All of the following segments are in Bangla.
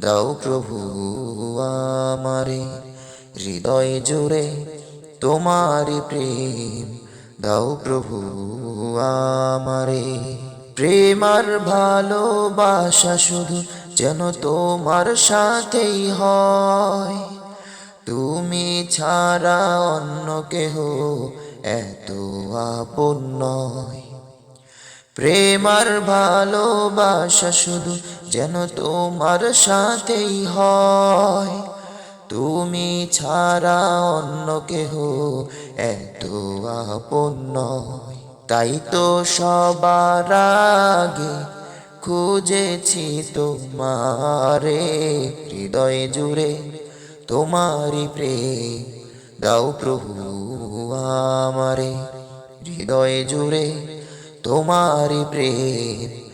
দাও প্রভু আমারে, হৃদয় জুড়ে তোমার প্রেম। দাও প্রভু আমারে, প্রেমার ভালোবাসা শুধু যেন তোমার সাথেই হয়। তুমি ছাড়া অন্য কেহ এত আপন নয়। প্রেম আর ভালোবাসা শুধু যেন তোমার সাথেই হয়। তুমি ছাড়া অন্য কেহ এত আপন নয়। তাই তো সবার আগে খুঁজেছি তোমারে, হৃদয়ে জুড়ে তোমারি প্রেম। দাও প্রভু আমারে, হৃদয়ে জুড়ে তোমারি প্রেম।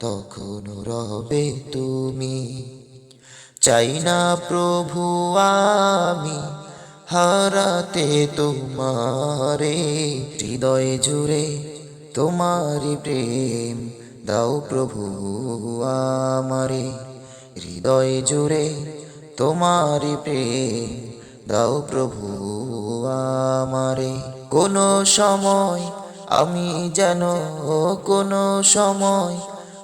তখন রবে তুমি। চাই না প্রভু আমি হারাতে তোমারে। হৃদয় জুড়ে তোমারি প্রেম দাও প্রভু আমারে। হৃদয় জুড়ে তোমারি প্রেম দাও প্রভু আমারে। কোনো সময় আমি যেন কোনো সময়